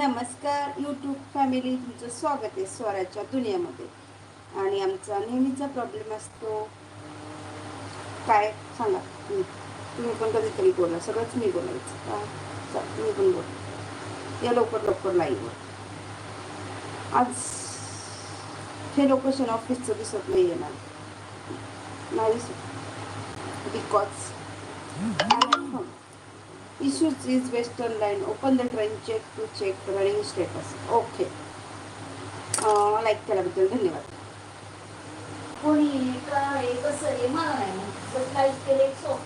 नमस्कार YouTube family तुमचं स्वागत आहे स्वराच्या दुनियामध्ये. आणि आमचा नेहमीचा प्रॉब्लेम असतो काय सांगा? तुम्ही पण कधीतरी बोला सगळंच मी बोलायचं. का चल, तुम्ही पण बोला. या लवकर लवकर लाईव्ह आज हे लोकेशन ऑफिसचं दिसत नाही येणार नाही दिसत. Because issues is western line. Open the train check to check running status. Okay like केल्याबद्दल धन्यवाद. कोणी काय कसं आहे मला नाही. माहीत. लाईक केले सो.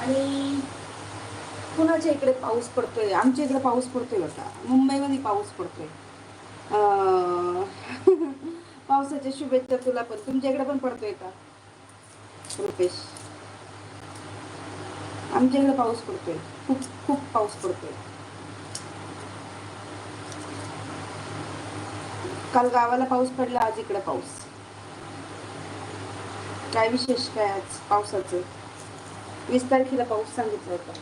आणि कुणाच्या इकडे पाऊस पडतोय? आमच्या इकडे पाऊस पडतोय बघा. मुंबईमध्ये पाऊस पडतोय. पावसाच्या शुभेच्छा तुला पण. तुमच्या इकडे पण पडतोय का? रुपेश. आमच्या इकडे पाऊस पडतोय. खूप खूप पाऊस पडतोय. काल गावाला पाऊस पडला आज इकडे पाऊस. काय विशेष काय आज पावसाचं? वीस तारखेला पाऊस सांगितला होता.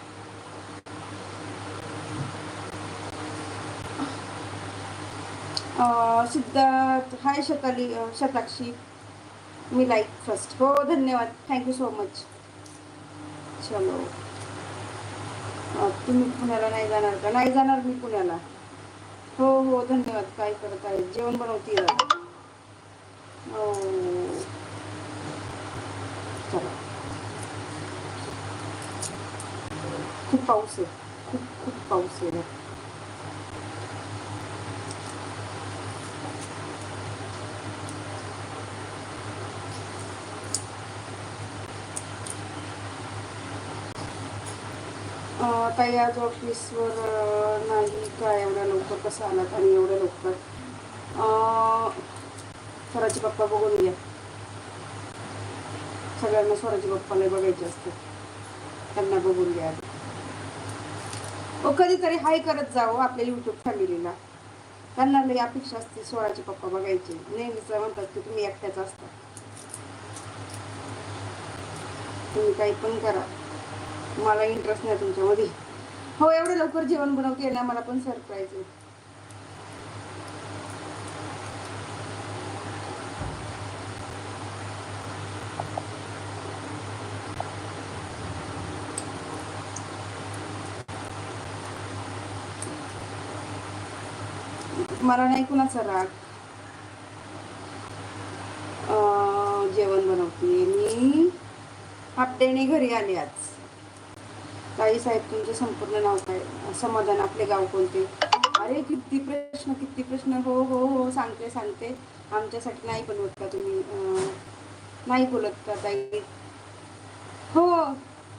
सिद्धार्थ हाय शताली शताक्षी. मी लाईक फर्स्ट हो धन्यवाद. थँक्यू सो मच चलो. तुम्ही पुण्याला नाही जाणार का? नाही जाणार मी पुण्याला. हो हो धन्यवाद. काय करत आहे? जेवण बनवते हो. चला. खूप पाऊस आहे. खूप खूप पाऊस आहे. आता ताई आज ऑफिसवर नाही काय एवढ्या लवकर कसं आलात आणि एवढ्या लवकर? स्वराजी स्वराचे पप्पा बघून घ्या. सगळ्यांना स्वराचे पप्पाला बघायचे असते त्यांना बघून घ्या ओ कधीतरी हाय करत जावं आपल्या युट्यूब फॅमिलीला त्यांना लई अपेक्षा असते स्वराचे पप्पा बघायचे. नेहमीच म्हणतात की तुम्ही एकट्याच असता. तुम्ही काही पण करा. मला इंटरेस्ट नाही तुमच्यामध्ये. हो एवढं लवकर जेवण बनवते ना मला पण सरप्राईज आहे. मला नाही कुणाचा राग. जेवण बनवते मी. हप्त्याने घरी आले आज. ताई साहेब तुमचं संपूर्ण नाव काय? समाधान आपले गाव कोणते? अरे किती प्रश्न किती प्रश्न. हो हो हो सांगते सांगते. आमच्यासाठी नाही बनवत का तुम्ही? नाही बोलत का ताई? हो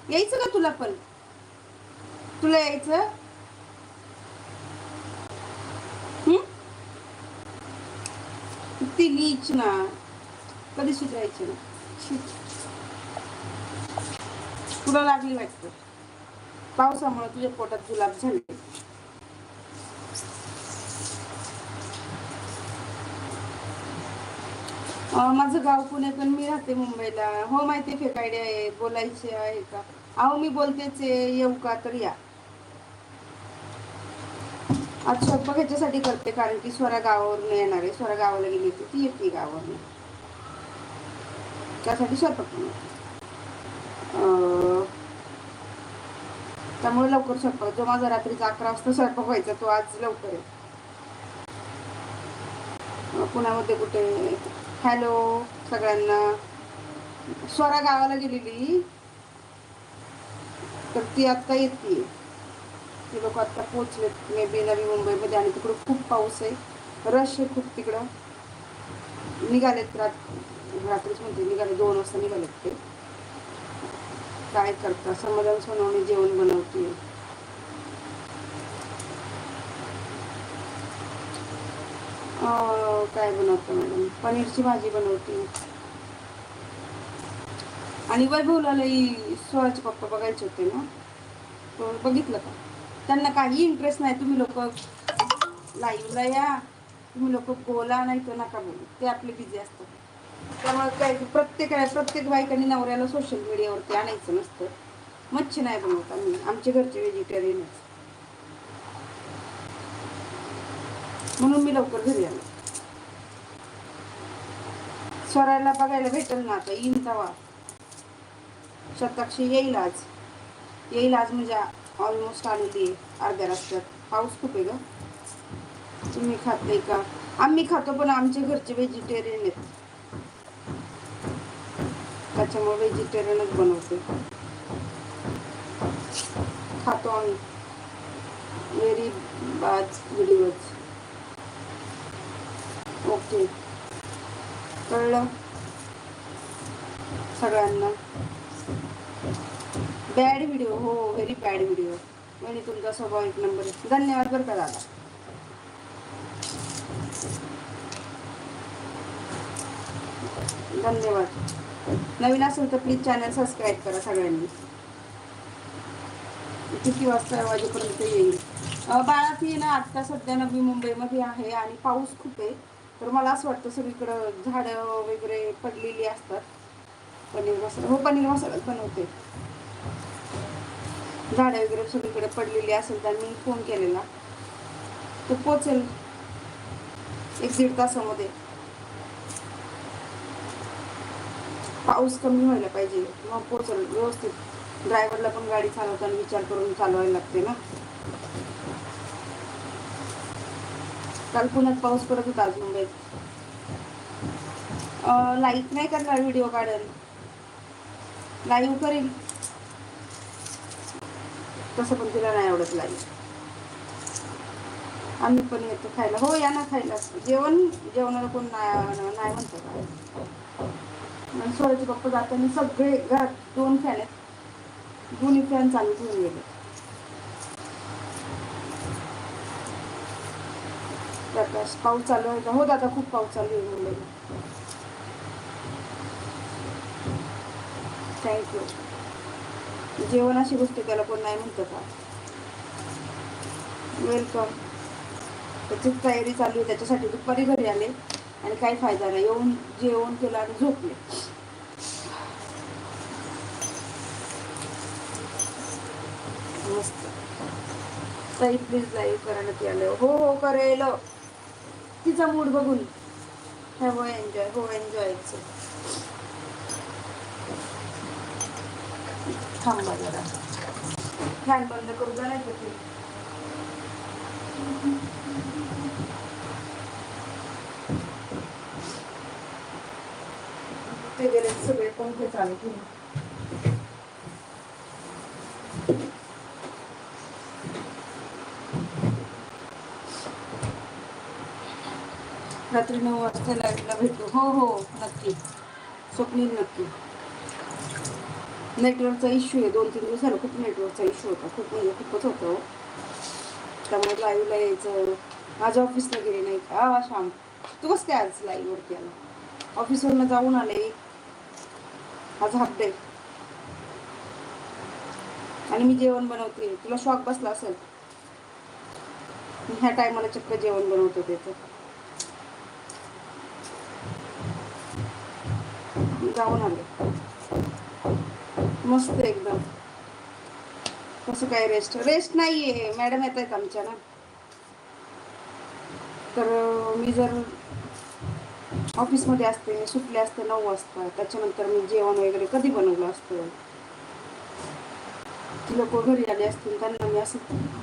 यायचं का तुला पण? तुला यायचं? ती किती नीच ना. कधी सुधारायची? ना तुला लागली वाटतं. पावसामुळे तुझ्या पोटात गुलाब झाले. माझं गाव पुणे पण मी राहते मुंबईला. हो माहिती आहे फेक आयडिया आहे बोलायचे आहे का? अहो मी बोलतेच आहे येऊ का तर या. आज स्वयंपाक ह्याच्यासाठी करते कारण की स्वरा गावावरून येणार आहे. स्वरा गावाला गेली होती ती येते गावावरून. त्यासाठी स्वयंपाक त्यामुळे लवकर स्वयंपाक जो माझा रात्रीचा अकरा वाजता स्वयंपाक व्हायचा तो आज लवकर आहे पुण्यामध्ये कुठे? हॅलो सगळ्यांना. स्वरा गावाला गेलेली. तर ती आत्ता येते ती लोक आत्ता पोचले मे बी नवी मुंबईमध्ये आणि तिकडं खूप पाऊस आहे. रश आहे खूप तिकडं. निघालेत रात रात्रीच म्हणते निघाले दोन वाजता निघालेत ते. काय करता? समाधान सोनवणे जेवण बनवते. काय बनवतो मॅडम? पनीरची भाजी बनवते. आणि वैभवला लई स्वराचे पप्पा बघायचे होते ना? तो बघितलं का? त्यांना काही इंटरेस्ट नाही. तुम्ही लोक लाईव्हला या. तुम्ही लोक बोला नाही तर नका बोलू. ते आपले बिझी असतात. त्यामुळे काय प्रत्येक प्रत्येक बायकांनी नवऱ्याला सोशल मीडियावरती आणायचं नसतं. मच्छी नाही बनवत आम्ही. आमचे घरचे व्हेजिटेरियनच म्हणून मी लवकर घरी आलो. स्वरायला बघायला भेटेल ना आता येईन तवा. शताक्षी येईल आज. येईल आज म्हणजे ऑलमोस्ट आलेली आहे अर्ध्या रस्त्यात पाऊस खूप आहे ग. तुम्ही खात नाही का? आम्ही खातो पण आमचे घरचे व्हेजिटेरियन आहेत. त्याच्यामुळे व्हेजिटेरियनच बनवते. खातो आम्ही. व्हेरी बाज व्हिडिओज ओके कळलं? सगळ्यांना? बॅड व्हिडिओ हो व्हेरी बॅड व्हिडिओ म्हणजे तुमचा स्वभाव एक नंबर धन्यवाद बरं का दादा. धन्यवाद. नवीन असेल तर प्लीज चॅनल सबस्क्राईब करा सगळ्यांनी. किती वाजता वाजेपर्यंत येईल? बाळा ती ना आत्ता सध्या नवी मुंबईमध्ये आहे आणि पाऊस खूप आहे. तर मला असं वाटतं सगळीकडं झाडं वगैरे पडलेली असतात. पनीर मसाला हो पनीर मसालाच बनवते. झाडं वगैरे सगळीकडे पडलेली असेल तर मी फोन केलेला. तो पोचेल. एक दीड तासामध्ये. पाऊस कमी व्हायला पाहिजे. मग पोचल व्यवस्थित. ड्रायव्हरला पण गाडी चालवताना विचार करून चालवायला लागते ना. काल पुण्यात पाऊस पडत होता आज मुंबईत. लाईक नाही करणार व्हिडिओ काढेल. लाईव्ह करेल तसं पण तिला नाही आवडत लाईव्ह आम्ही पण येतो खायला. हो या ना खायला. जेवण जेवणाला कोण नाही नाही म्हणतो काय स्वराचे पप्पा जाताना सगळे घरात दोन फॅन आहेत. दोन्ही फॅन चालू ठेवून गेले. प्रकाश पाऊस चालू आहे. का हो दादा खूप पाऊस चालू आहे मुंबईला थँक्यू जेवण अशी गोष्ट त्याला कोण नाही म्हणतं का? वेलकम त्याची तयारी चालू आहे. त्याच्यासाठी दुपारी घरी आले. आणि काही फायदा नाही. येऊन जेवण केलं आणि झोपले. मस्त. ताई प्लीज लाईव्ह करायला आलं. हो हो करेल. तिचा मूड बघून. हॅव एन्जॉय हो एन्जॉयचं थांबा जरा. फॅन बंद करू जा नाही ते गेले सगळे पंखे चालू केले रात्री नऊ वाजता लाईटला भेटू. हो हो नक्की. स्वप्नील नक्की. नेटवर्कचा इश्यू आहे. दोन तीन दिवस झालं खूप नेटवर्कचा इश्यू होता. खूप म्हणजे खूपच होतं हो. त्यामुळे लाईव्हला यायचं. माझ्या ऑफिसला गेले नाही का? शाम तू कसं काय आज लाईव्हवरती आला? ऑफिसवरनं जाऊन आले. माझा हाफ आहे आणि मी जेवण बनवते. तुला शॉक बसला असेल. मी ह्या टायमाला चक्क जेवण बनवत होते तर. जाऊन आले. मस्त एकदम. कसं काय रेस्ट रेस्ट नाहीये मॅडम येत आहेत आमच्या ना. तर मी जर ऑफिसमध्ये असते मी सुटले असते नऊ वाजता. त्याच्यानंतर मी जेवण वगैरे कधी बनवलं असतं? ती लोक घरी आले असतील त्यांना मी असं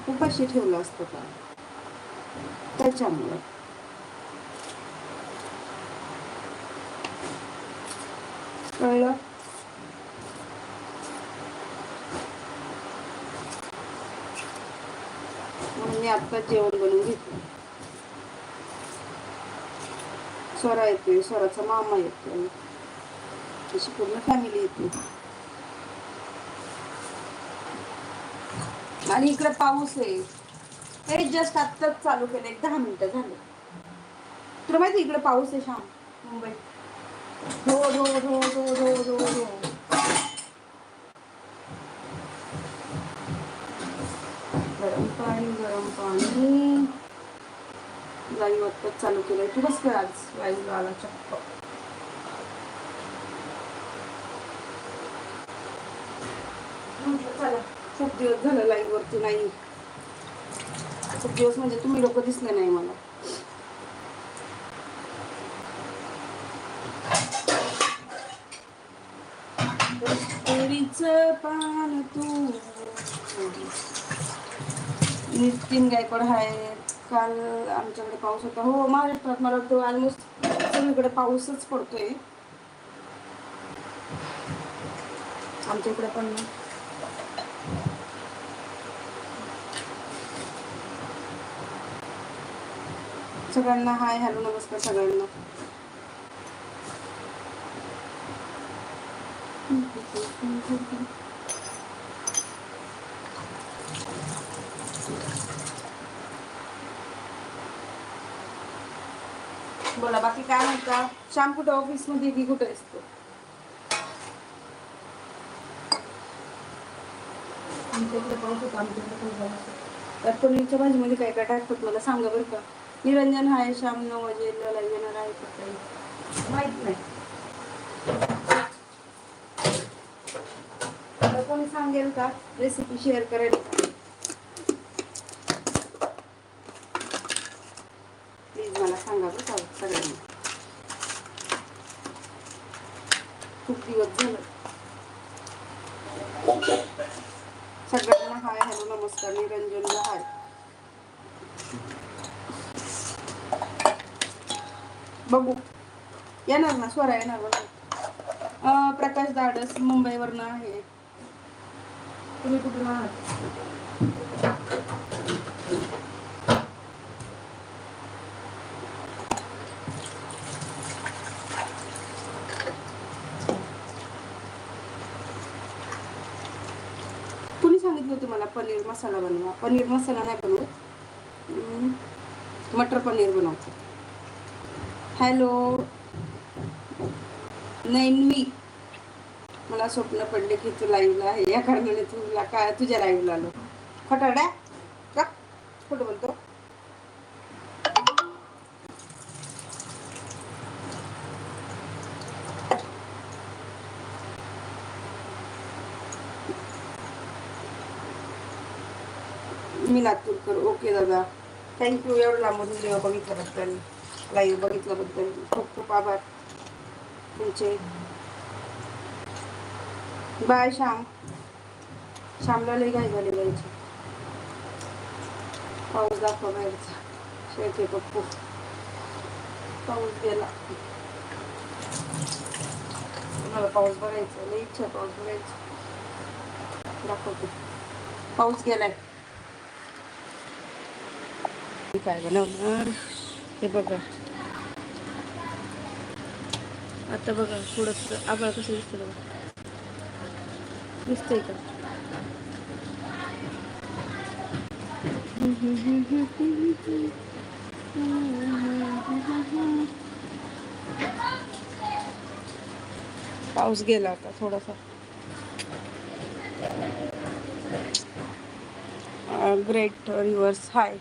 उपाशी ठेवलं असतं का? त्याच्यामुळे. कळलं? म्हणून मी आत्ताच जेवण बनवून घेतलं. स्वरा येते स्वराचा मामा येतोय. अशी पूर्ण फॅमिली येते. आणि इकडे पाऊस आहे. हे जस्ट आत्ताच चालू केलं एक दहा मिनिटं झाले. तुला माहिती इकडे पाऊस आहे शाम? मुंबईत. धो धो धो धो धो धो धो गरम पाणी गरम पाणी. गाई वाटपत चालू केलंय. तू बस कर आज वाईज आला चक्क खूप दिवस झालं लाईन वरती नाही खूप दिवस म्हणजे तुम्ही लोक दिसले नाही मला. पान तू. नितीन गायकवाड हाय काल आमच्याकडे पाऊस होता. हो महाराष्ट्रात मला वाटतं ऑलमोस्ट सगळीकडे पाऊसच पडतोय. आमच्या इकडे पण सगळ्यांना हाय हॅलो नमस्कार सगळ्यांना. बाकी काय म्हणता श्याम कुठं ऑफिसमध्ये की कुठं असतो? आमच्या इकडे पाऊस होता आमच्या इकडे पण पाऊस होता. पनीरच्या भाजीमध्ये काय काय टाकतात मला सांगा बरं का. निरंजन आहे श्याम नऊ वाजेला येणार आहे का काही माहीत नाही. आता कोणी सांगेल का? रेसिपी शेअर करायला प्लीज मला सांगा बरं का सगळ्यांनी खूप दिवस झालं. सगळ्यांना हाय हॅलो नमस्कार निरंजनला हाय बघू. येणार ना स्वरा येणार बघू. प्रकाश दाडस मुंबईवरनं आहे. तुम्ही कुठून आहात कुणी सांगितलं तुम्हाला पनीर मसाला बनवा. पनीर मसाला नाही बनवत. मटर पनीर बनवतो. हॅलो. नैनवी. मला स्वप्न पडले की तू लाईव्हला आहे. या कारणाने तुला काय तुझ्या लाईव्हला आलो. खटाड्या का कुठं बोलतो मी लातूरकर ओके दादा थँक्यू एवढं लांबून देव बघितल्याबद्दल लाईव्ह बघितल्याबद्दल खूप खूप आभार. तुमचे. बाय श्याम. श्यामला लई घाई झाली जायची पाऊस दाखवा बाहेरचा. शेळके पप्पू पाऊस गेला. मला पाऊस बघायचा लई इच्छा पाऊस बघायचा दाखवते पाऊस गेलाय. काय बनवणार? हे बघा. आता बघा थोडंसं आभाळ कसं दिसतं बघा. दिसतंय का? पाऊस गेला होता थोडासा. ग्रेट रिव्हर्स हाय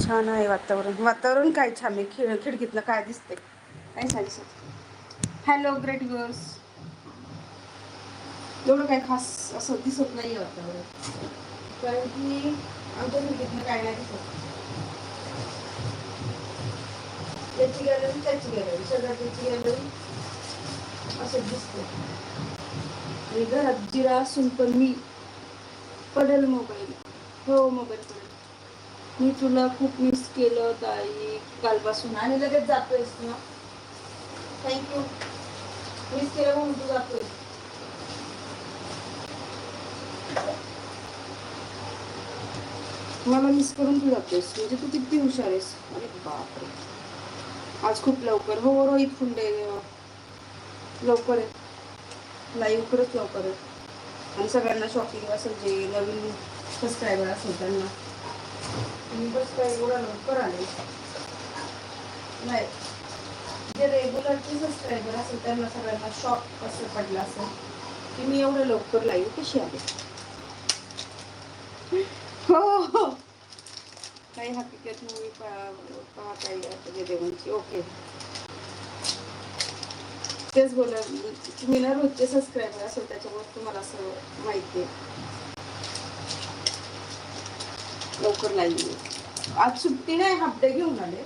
छान आहे वातावरण. वातावरण काय छान आहे. खिड खिडकीतनं काय दिसते काय सांगितलं हॅलो ग्रेट गर्ल्स एवढं काय खास असं दिसत नाही वातावरण. कारण की आमच्या खिडकीतनं काय नाही दिसत. त्याची गॅलरी त्याची गॅलरी शेजारची गॅलरी असं दिसतं आणि घरात जिरा असून पण मी पडेल मोबाईल हो मोबाईल पडेल. मी तुला खूप मिस केलं ताई. कालपासून आणि लगेच जातोयस ना? थँक्यू मिस केलं म्हणून तू जातोय मला मिस करून तू जातोयस. म्हणजे तू किती हुशार आहेस. अरे बापरे. आज खूप लवकर. हो रोहित फुंडे लवकर आहे. लाईव्ह खरंच लवकर आहे. आणि सगळ्यांना शॉपिंग असेल जे नवीन सबस्क्रायबर असेल त्यांना. मी बस काय एवढा लवकर आले. नाही. जे रेग्युलरचे सबस्क्रायबर असेल त्यांना सगळ्यांना शॉक असं पडलं असेल की मी एवढं लवकर लाईव्ह कशी आले? हो हो. काही हकीकत मूवी पाहता येईल अजय देवांची. ओके. तेच बोला तुम्ही ना रोजचे सबस्क्रायबर असेल त्याच्यामुळे तुम्हाला असं माहिती आहे. लवकर लागली आज सुट्टी नाही हाफ डे घेऊन आले.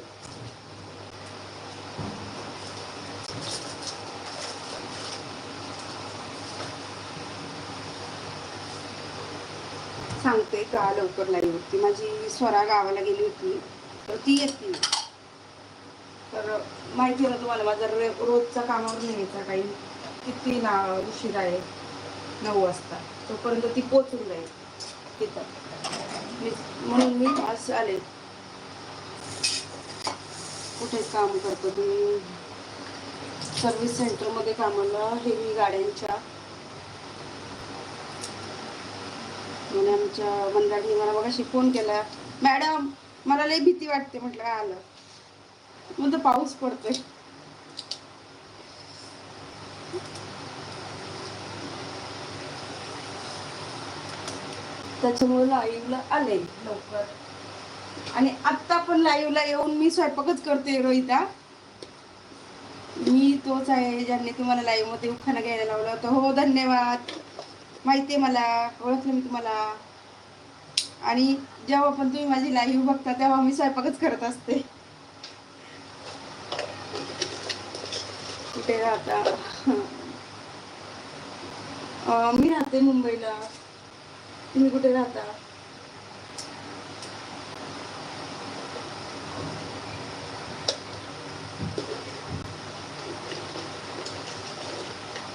सांगते का लवकर नाही होती माझी स्वरा गावाला गेली होती तर ती येते. तर माहिती ना तुम्हाला माझा रे रोजचा कामावर नेहमीचा काही किती ना उशीर आहे नऊ वाजता. तोपर्यंत ती पोचून जाईल. तिथं. म्हणून मी आज आले. कुठे काम करतो मी सर्व्हिस सेंटरमध्ये कामाला हेवी गाड्यांच्या आणि आमच्या मंदारनी मला बघाशी फोन केला. मॅडम मला लई भीती वाटते म्हटलं. आलं आलं? तर पाऊस पडतोय. त्याच्यामुळे लाईव्हला आले लवकर. आणि आत्ता पण लाईव्हला येऊन मी स्वयंपाकच करते रोहिता मी तोच आहे ज्यांनी तुम्हाला लाईव्हमध्ये उखाणा घ्यायला लावलं होतं. हो धन्यवाद. माहिती आहे मला ओळखलं मी तुम्हाला. आणि जेव्हा पण तुम्ही माझी लाईव्ह बघता तेव्हा मी स्वयंपाकच करत असते. कुठे राहता? मी राहते मुंबईला. तुम्ही कुठे राहता?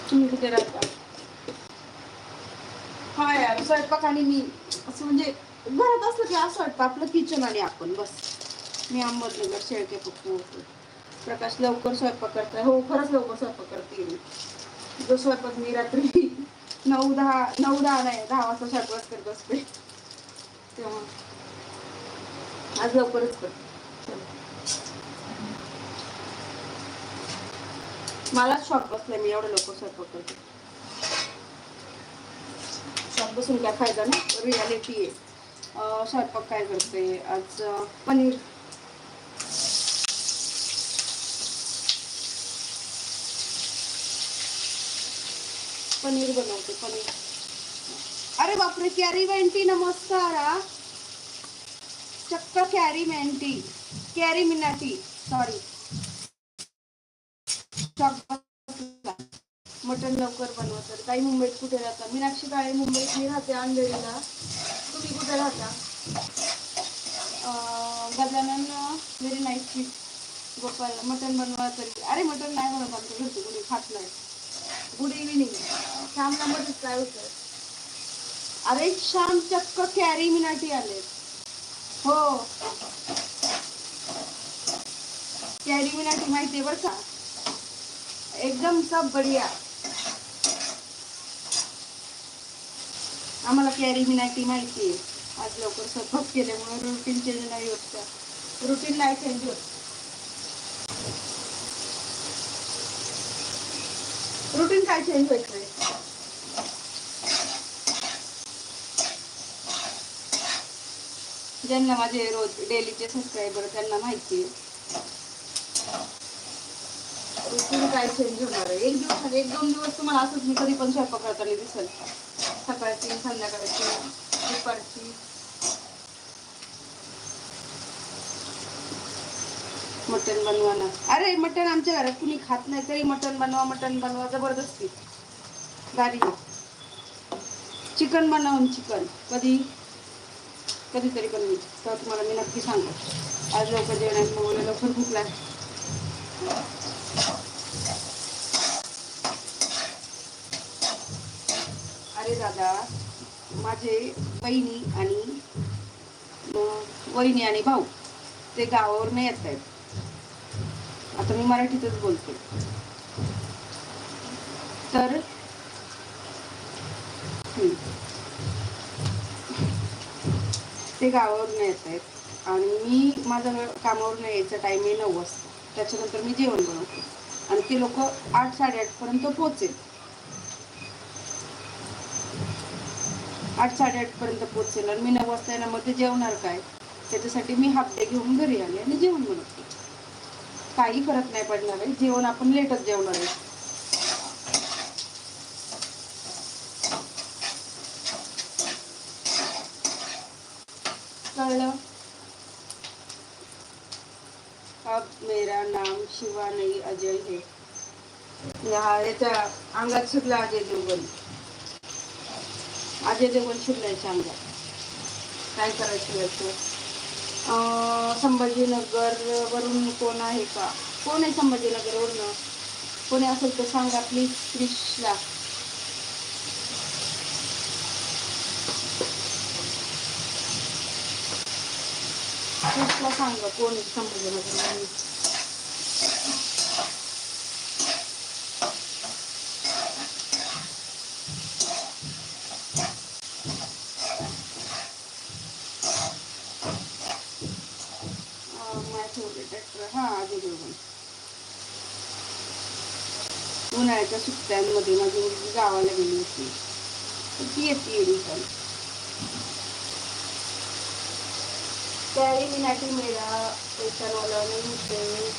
तुम्ही कुठे राहता? हा यार स्वयंपाक आणि मी. असं म्हणजे घरात असलं की असं वाटतं आपलं किचन आणि आपण बस. मी अहमदनगर शेळके पप्पू प्रकाश लवकर स्वयंपाक करताय. हो खरंच लवकर स्वयंपाक करते मी. जो स्वयंपाक मी रात्री नऊ दहा नऊ दहा नाही दहा वाजता स्वयंपाक करत असते तेव्हा. आज लवकरच करते मलाच शॉक बसलाय मी एवढं लवकर स्वयंपाक करते. शॉक बसून काय फायदा ना रियालिटी आहे. स्वयंपाक काय करते? आज पनीर. पनीर बनवते पनीर. अरे बापरे कॅरी मेंटी नमस्कार चक्क Carry Menti. Carry Minati sorry mutton लवकर बनवत तर. काही मुंबईत कुठे राहता? मीनाक्षी काळे मुंबईत मी राहते अंधेरीला. तुम्ही कुठे राहता? Gajanan very nice Gopal mutton बनवा तरी. अरे मटन नाही बनवत आमच्या घरचे कोणी खात नाही. गुड इव्हिनिंग श्यामला मध्येच काय होतं अरे श्याम चक्क कॅरी मिनाटी आले. हो. कॅरी मिनाटी माहितीये बरं का? एकदम सब बढिया. आम्हाला कॅरी मिनाटी माहिती आहे. आज लवकर स्वयंपाक केल्यामुळे रुटीन चेंज नाही होत रुटीन नाही चेंज होत. रुटीन काय चेंज व्हायचं आहे ज्यांना माझे रोज डेलीचे सबस्क्रायबर त्यांना माहिती आहे. रुटीन काय चेंज होणार आहे? एक दिवस एक दोन दिवस तुम्हाला असंच मी कधी पण स्वयंपाक करताना दिसेल. सकाळची संध्याकाळची दुपारची. मटण बनवा ना अरे मटण आमच्या घरात कुणी खात नाही तरी मटण बनवा मटण बनवा जबरदस्ती. गाडी चिकन बनवून चिकन. कधी? कधीतरी पण तर तुम्हाला मी नक्की सांगतो. आज लवकर जेवणात मला लवकर भूक अरे दादा माझे बहिणी आणि वहिनी आणि भाऊ ते गावावर नाही येत आहेत. आता मी मराठीतच बोलते. तर ते गावावरून येत आहेत आणि मी माझं वेळ कामावरून यायचा टाईम आहे नऊ वाजता. त्याच्यानंतर मी जेवण बनवते. आणि ते लोक आठ साडेआठपर्यंत पोचेल आठ साडेआठपर्यंत पोचेल आणि मी नऊ वाजता येणार मग ते जेवणार काय? त्याच्यासाठी मी हाफ डे घेऊन घरी आले आणि जेवण बनवते. काही फरक नाही पडणार आहे. जेवण आपण लेटच जेवणार आहे. कळलं? अब मेरा नाम शिवा अजय है. याच्या अंगात शिरला अजय देवगण अजय देवगण शिरला अंगात काय करायचं याचं? संभाजीनगरवरून कोण आहे का? कोण आहे संभाजीनगरवरून कोणी असेल तर सांगा प्लीज प्लीजला प्लीजला सांगा कोण आहे संभाजीनगरवरून माय फेवरेट ॲक्टर हा अजय देवगण उन्हाळ्याच्या सुट्ट्यांमध्ये माझी मुलगी गावाला गेली होती. ती येते रिटर्न त्यावेळी मी नाटी मेळा पैशानवाला होते.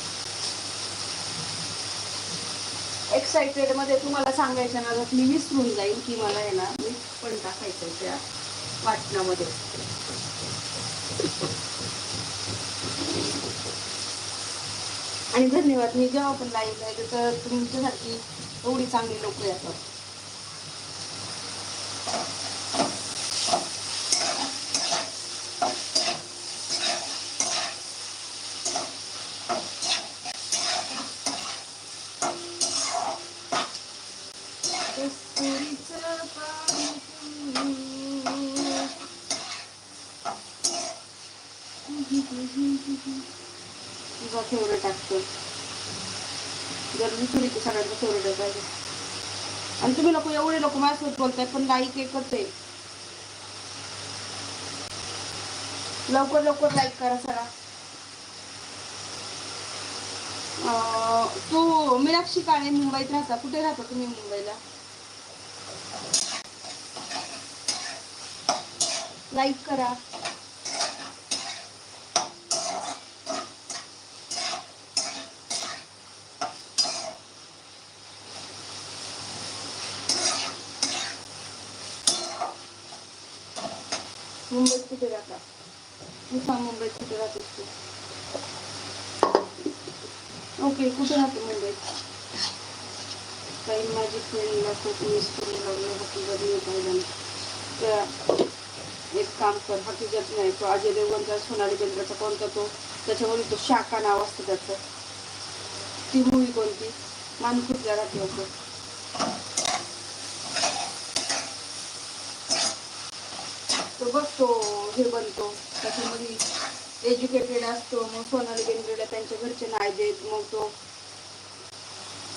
मध्ये तुम्हाला सांगायचं ना मी विसरून जाईल की मला आहे ना मी पण टाकायचं त्या वाटणामध्ये. आणि धन्यवाद मी जेव्हा पण लाईव्ह आहे तर तुमच्यासाठी एवढी चांगली लोक येतात कस्तुरीचं पाणी. तुझा फेवरेट ॲक्टर जर मी तुरी सगळ्यांचा फेवरेट पाहिजे आणि तुम्ही लोक माझ्यासोबत बोलताय पण लाईक एकच आहे. लवकर लवकर लाईक करा सरा तू मीनाक्षी काळे मुंबईत राहता कुठे राहता तुम्ही मुंबईला? लाईक करा. मुंबईत कुठे राहता तू सांग मुंबईत कुठे राहतेस तू ओके कुठे राहते मुंबईत काही माझी फ्रेंडला खूप मिस करून लागलं हकीकत नाही पाहिलं त्या एक काम कर हकीकत नाही तो अजय देवगणचा सोनाली बेंद्राचा कोणता तो त्याच्यामध्ये तो शाखा नाव असतं त्याचं. ती मूवी कोणती? मानखुटला राहते होतं तो बघतो हे बनतो. त्याच्यामध्ये एज्युकेटेड असतो मग सोनाली बेंद्रेला त्यांच्या घरचे नाही देत मग तो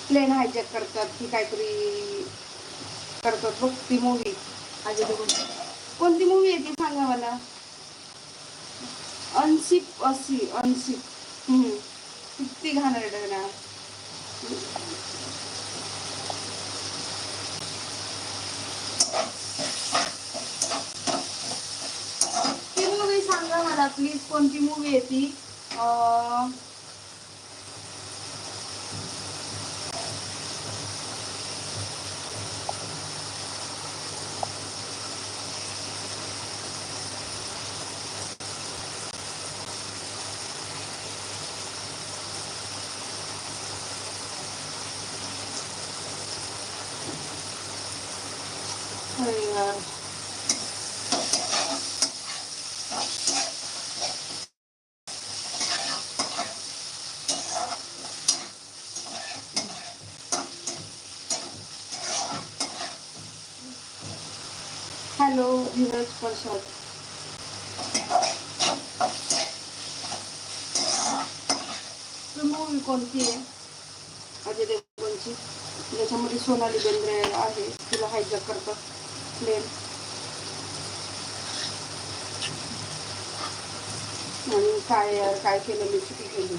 प्लेन हायजॅक करतात की काहीतरी करतात. बघ ती मूवी अजय देवगण कोणती मूवी आहे ती सांगा मला? अनसिप असी अनसिप हम्म. किती घाणेरडं ना ती मूवी सांगा मला प्लीज कोणती मूवी आहे ती अं, अरे यार हॅलो धीरज प्रसाद मूवी कोणती आहे अजय देवगणची ज्याच्यामध्ये सोनाली बेंद्रे आहे तिला हायजॅक करतात प्लेन आणि काय यार काय केलं मी चुकी केली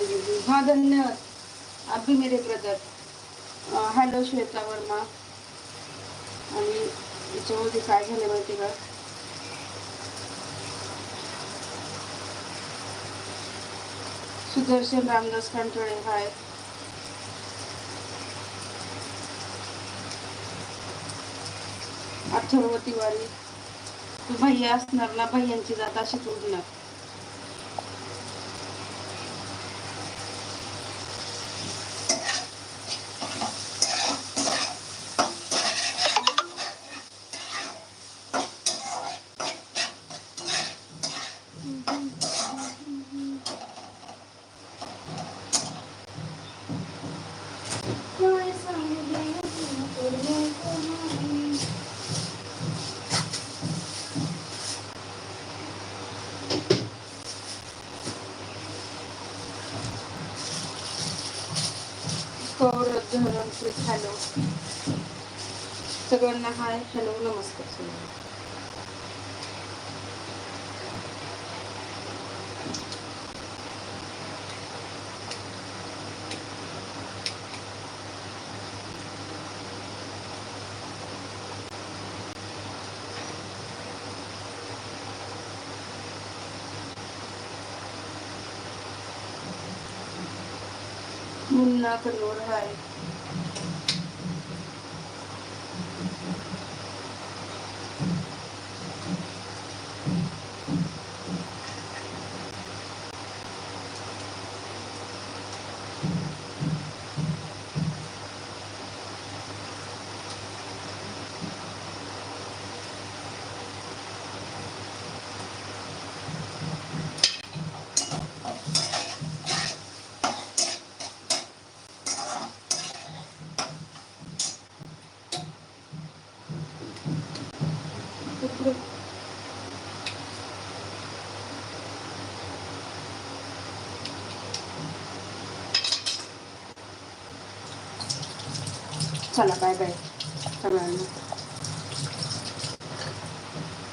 गेली हा धन्यवाद. अभि मेरे ब्रदर हॅलो श्वेता वर्मा. आणि याच्यामध्ये काय झालं माहिती का? सुदर्शन रामदास कंठळे हाय. अथर्व तिवारी. तू भैया असणार ना भैयांची जात अशीच उडणार हॅलो. सगळ्यांना हाय. हॅलो नमस्कार सगळ्यांना. मुन्ना कन्नूर हाय. चला बाय बाय सगळ्यांना